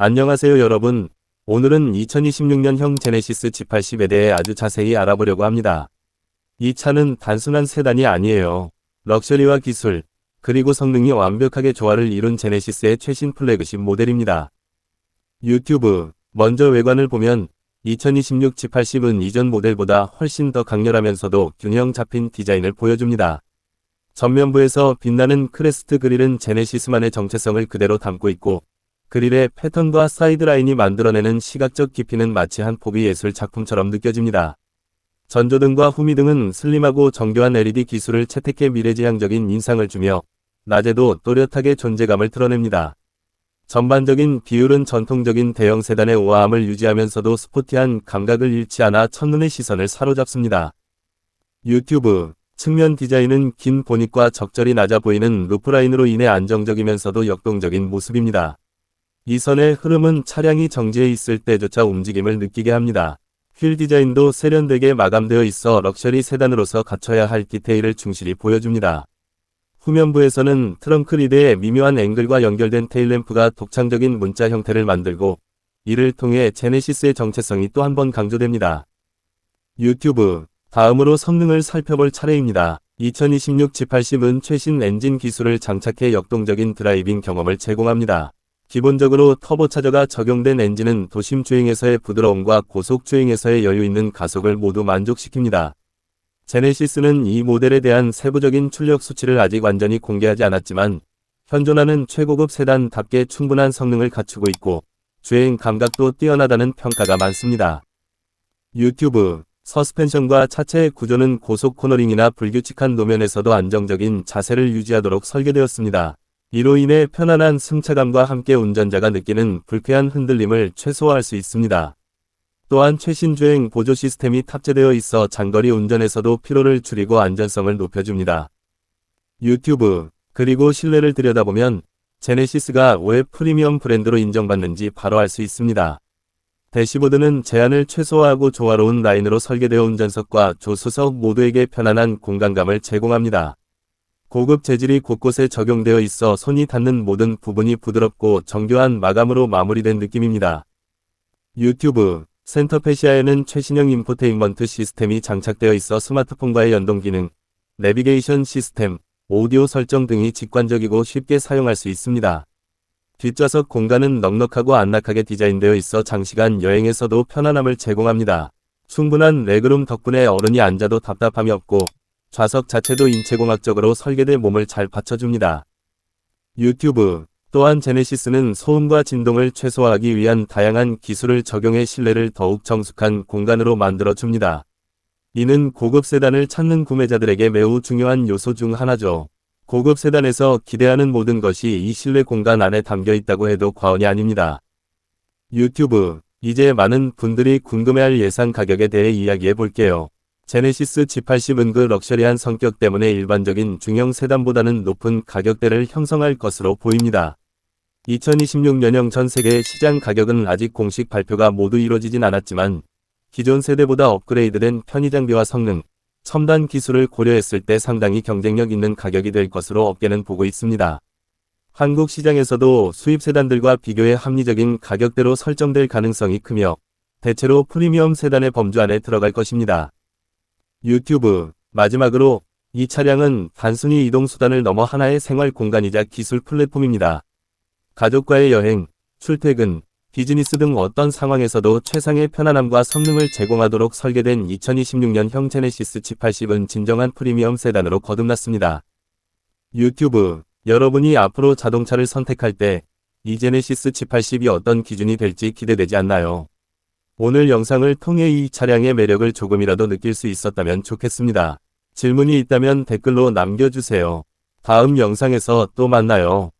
안녕하세요 여러분. 오늘은 2026년형 제네시스 G80에 대해 아주 자세히 알아보려고 합니다. 이 차는 단순한 세단이 아니에요. 럭셔리와 기술, 그리고 성능이 완벽하게 조화를 이룬 제네시스의 최신 플래그십 모델입니다. 유튜브, 먼저 외관을 보면 2026 G80은 이전 모델보다 훨씬 더 강렬하면서도 균형 잡힌 디자인을 보여줍니다. 전면부에서 빛나는 크레스트 그릴은 제네시스만의 정체성을 그대로 담고 있고 그릴의 패턴과 사이드라인이 만들어내는 시각적 깊이는 마치 한 포비 예술 작품처럼 느껴집니다. 전조등과 후미등은 슬림하고 정교한 LED 기술을 채택해 미래지향적인 인상을 주며 낮에도 또렷하게 존재감을 드러냅니다. 전반적인 비율은 전통적인 대형 세단의 우아함을 유지하면서도 스포티한 감각을 잃지 않아 첫눈의 시선을 사로잡습니다. 유튜브 측면 디자인은 긴 보닛과 적절히 낮아 보이는 루프라인으로 인해 안정적이면서도 역동적인 모습입니다. 이 선의 흐름은 차량이 정지해 있을 때조차 움직임을 느끼게 합니다. 휠 디자인도 세련되게 마감되어 있어 럭셔리 세단으로서 갖춰야 할 디테일을 충실히 보여줍니다. 후면부에서는 트렁크 리드의 미묘한 앵글과 연결된 테일램프가 독창적인 문자 형태를 만들고 이를 통해 제네시스의 정체성이 또 한 번 강조됩니다. 유튜브 다음으로 성능을 살펴볼 차례입니다. 2026 G80은 최신 엔진 기술을 장착해 역동적인 드라이빙 경험을 제공합니다. 기본적으로 터보차저가 적용된 엔진은 도심 주행에서의 부드러움과 고속 주행에서의 여유 있는 가속을 모두 만족시킵니다. 제네시스는 이 모델에 대한 세부적인 출력 수치를 아직 완전히 공개하지 않았지만 현존하는 최고급 세단답게 충분한 성능을 갖추고 있고 주행 감각도 뛰어나다는 평가가 많습니다. 유튜브 서스펜션과 차체의 구조는 고속 코너링이나 불규칙한 노면에서도 안정적인 자세를 유지하도록 설계되었습니다. 이로 인해 편안한 승차감과 함께 운전자가 느끼는 불쾌한 흔들림을 최소화할 수 있습니다. 또한 최신 주행 보조 시스템이 탑재되어 있어 장거리 운전에서도 피로를 줄이고 안전성을 높여줍니다. 유튜브 그리고 실내를 들여다보면 제네시스가 왜 프리미엄 브랜드로 인정받는지 바로 알 수 있습니다. 대시보드는 제한을 최소화하고 조화로운 라인으로 설계되어 운전석과 조수석 모두에게 편안한 공간감을 제공합니다. 고급 재질이 곳곳에 적용되어 있어 손이 닿는 모든 부분이 부드럽고 정교한 마감으로 마무리된 느낌입니다. 유튜브 센터페시아에는 최신형 인포테인먼트 시스템이 장착되어 있어 스마트폰과의 연동 기능, 내비게이션 시스템, 오디오 설정 등이 직관적이고 쉽게 사용할 수 있습니다. 뒷좌석 공간은 넉넉하고 안락하게 디자인되어 있어 장시간 여행에서도 편안함을 제공합니다. 충분한 레그룸 덕분에 어른이 앉아도 답답함이 없고 좌석 자체도 인체공학적으로 설계된 몸을 잘 받쳐줍니다. 유튜브 또한 제네시스는 소음과 진동을 최소화하기 위한 다양한 기술을 적용해 실내를 더욱 정숙한 공간으로 만들어줍니다. 이는 고급 세단을 찾는 구매자들에게 매우 중요한 요소 중 하나죠. 고급 세단에서 기대하는 모든 것이 이 실내 공간 안에 담겨 있다고 해도 과언이 아닙니다. 유튜브 이제 많은 분들이 궁금해할 예상 가격에 대해 이야기해 볼게요. 제네시스 G80은 그 럭셔리한 성격 때문에 일반적인 중형 세단보다는 높은 가격대를 형성할 것으로 보입니다. 2026년형 전 세계 시장 가격은 아직 공식 발표가 모두 이루어지진 않았지만 기존 세대보다 업그레이드된 편의 장비와 성능, 첨단 기술을 고려했을 때 상당히 경쟁력 있는 가격이 될 것으로 업계는 보고 있습니다. 한국 시장에서도 수입 세단들과 비교해 합리적인 가격대로 설정될 가능성이 크며 대체로 프리미엄 세단의 범주 안에 들어갈 것입니다. 유튜브 마지막으로 이 차량은 단순히 이동수단을 넘어 하나의 생활 공간이자 기술 플랫폼입니다. 가족과의 여행, 출퇴근, 비즈니스 등 어떤 상황에서도 최상의 편안함과 성능을 제공하도록 설계된 2026년형 제네시스 G80은 진정한 프리미엄 세단으로 거듭났습니다. 유튜브 여러분이 앞으로 자동차를 선택할 때 이 제네시스 G80이 어떤 기준이 될지 기대되지 않나요? 오늘 영상을 통해 이 차량의 매력을 조금이라도 느낄 수 있었다면 좋겠습니다. 질문이 있다면 댓글로 남겨주세요. 다음 영상에서 또 만나요.